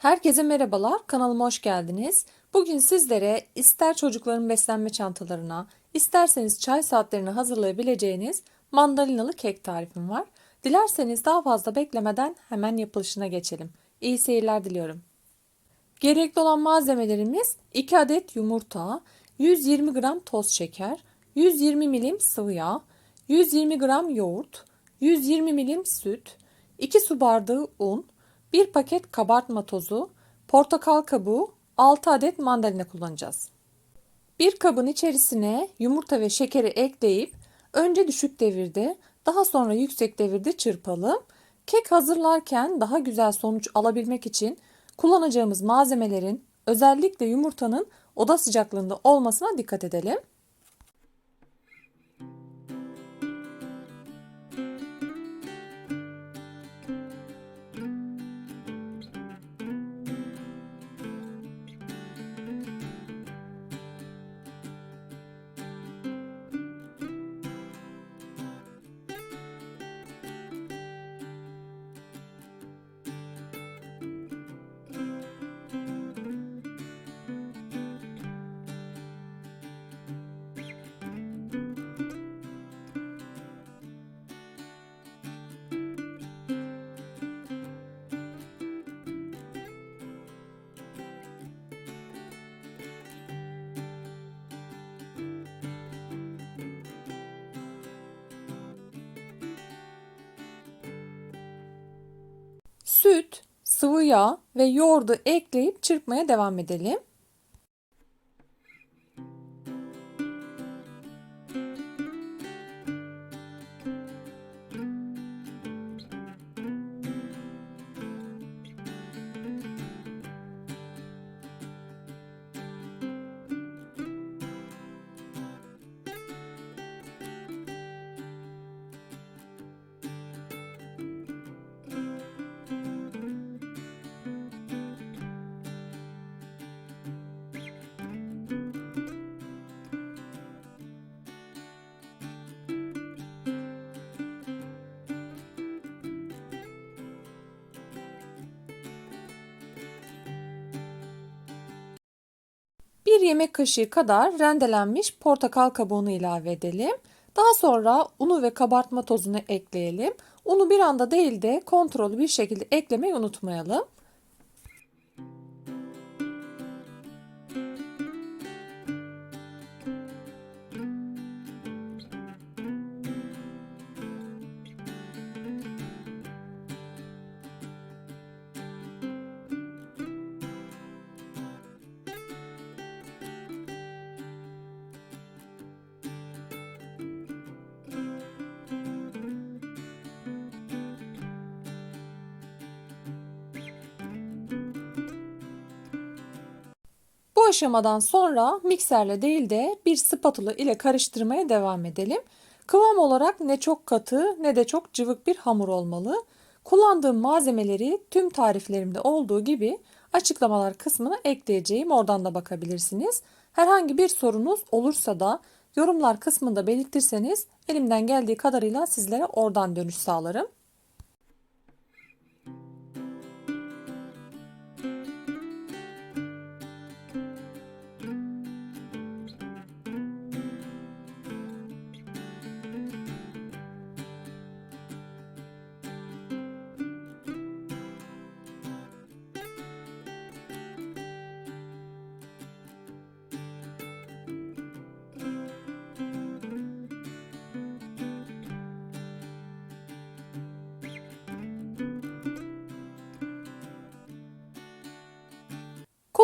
Herkese merhabalar, kanalıma hoş geldiniz. Bugün sizlere ister çocukların beslenme çantalarına, isterseniz çay saatlerine hazırlayabileceğiniz mandalinalı kek tarifim var. Dilerseniz daha fazla beklemeden hemen yapılışına geçelim. İyi seyirler diliyorum. Gerekli olan malzemelerimiz 2 adet yumurta, 120 gram toz şeker, 120 milim sıvı yağ, 120 gram yoğurt, 120 milim süt, 2 su bardağı un, 1 paket kabartma tozu, portakal kabuğu, 6 adet mandalina kullanacağız. Bir kabın içerisine yumurta ve şekeri ekleyip önce düşük devirde daha sonra yüksek devirde çırpalım. Kek hazırlarken daha güzel sonuç alabilmek için kullanacağımız malzemelerin özellikle yumurtanın oda sıcaklığında olmasına dikkat edelim. Süt, sıvı yağ ve yoğurdu ekleyip çırpmaya devam edelim. Bir yemek kaşığı kadar rendelenmiş portakal kabuğunu ilave edelim. Daha sonra unu ve kabartma tozunu ekleyelim. Unu bir anda değil de kontrollü bir şekilde eklemeyi unutmayalım. Aşamadan sonra mikserle değil de bir spatula ile karıştırmaya devam edelim. Kıvam olarak ne çok katı ne de çok cıvık bir hamur olmalı. Kullandığım malzemeleri tüm tariflerimde olduğu gibi açıklamalar kısmına ekleyeceğim. Oradan da bakabilirsiniz. Herhangi bir sorunuz olursa da yorumlar kısmında belirtirseniz elimden geldiği kadarıyla sizlere oradan dönüş sağlarım.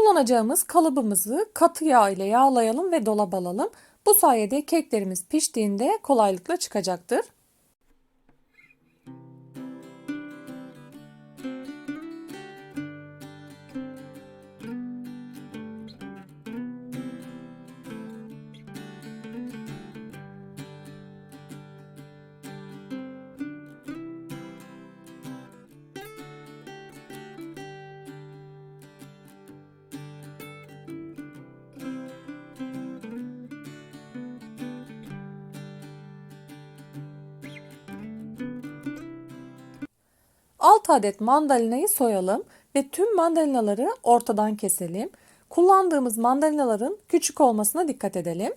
Kullanacağımız kalıbımızı katı yağ ile yağlayalım ve dolaba alalım. Bu sayede keklerimiz piştiğinde kolaylıkla çıkacaktır. Altı adet mandalinayı soyalım ve tüm mandalinaları ortadan keselim. Kullandığımız mandalinaların küçük olmasına dikkat edelim.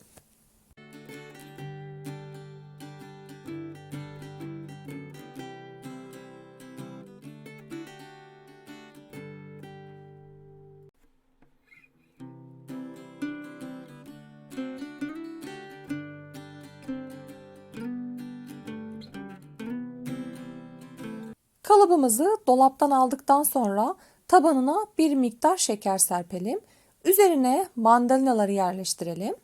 Kalıbımızı dolaptan aldıktan sonra tabanına bir miktar şeker serpelim. Üzerine mandalinaları yerleştirelim.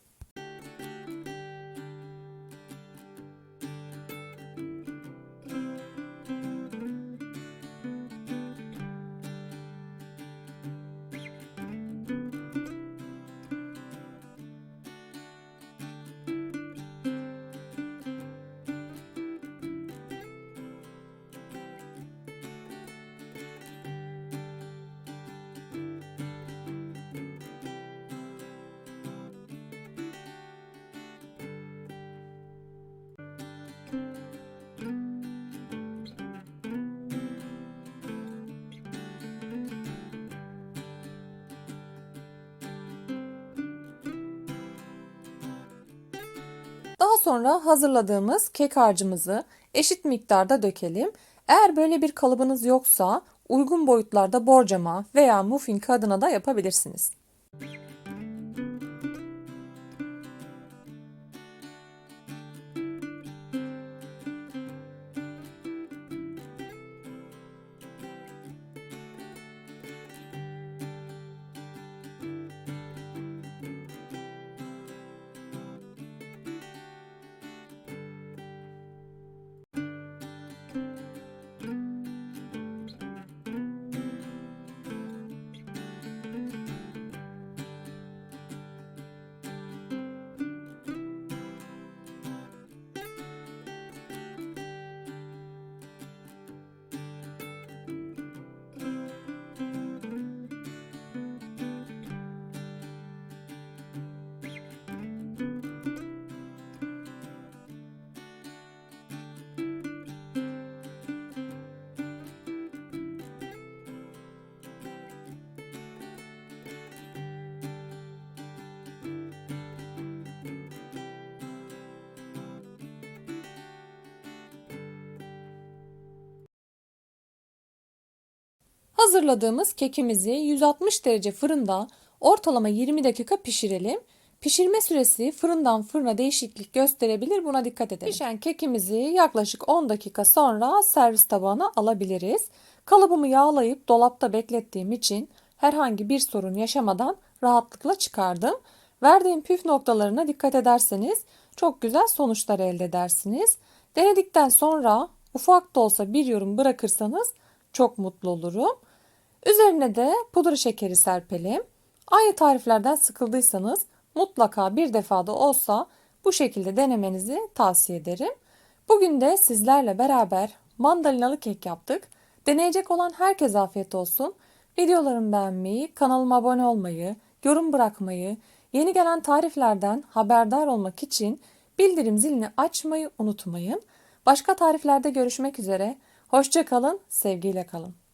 Daha sonra hazırladığımız kek harcımızı eşit miktarda dökelim. Eğer böyle bir kalıbınız yoksa uygun boyutlarda borcama veya muffin kağıdına da yapabilirsiniz. Hazırladığımız kekimizi 160 derece fırında ortalama 20 dakika pişirelim. Pişirme süresi fırından fırına değişiklik gösterebilir. Buna dikkat edelim. Pişen kekimizi yaklaşık 10 dakika sonra servis tabağına alabiliriz. Kalıbımı yağlayıp dolapta beklettiğim için herhangi bir sorun yaşamadan rahatlıkla çıkardım. Verdiğim püf noktalarına dikkat ederseniz çok güzel sonuçlar elde edersiniz. Denedikten sonra ufak da olsa bir yorum bırakırsanız çok mutlu olurum. Üzerine de pudra şekeri serpelim. Aynı tariflerden sıkıldıysanız mutlaka bir defada olsa bu şekilde denemenizi tavsiye ederim. Bugün de sizlerle beraber mandalinalı kek yaptık. Deneyecek olan herkese afiyet olsun. Videolarımı beğenmeyi, kanalıma abone olmayı, yorum bırakmayı, yeni gelen tariflerden haberdar olmak için bildirim zilini açmayı unutmayın. Başka tariflerde görüşmek üzere. Hoşça kalın, sevgiyle kalın.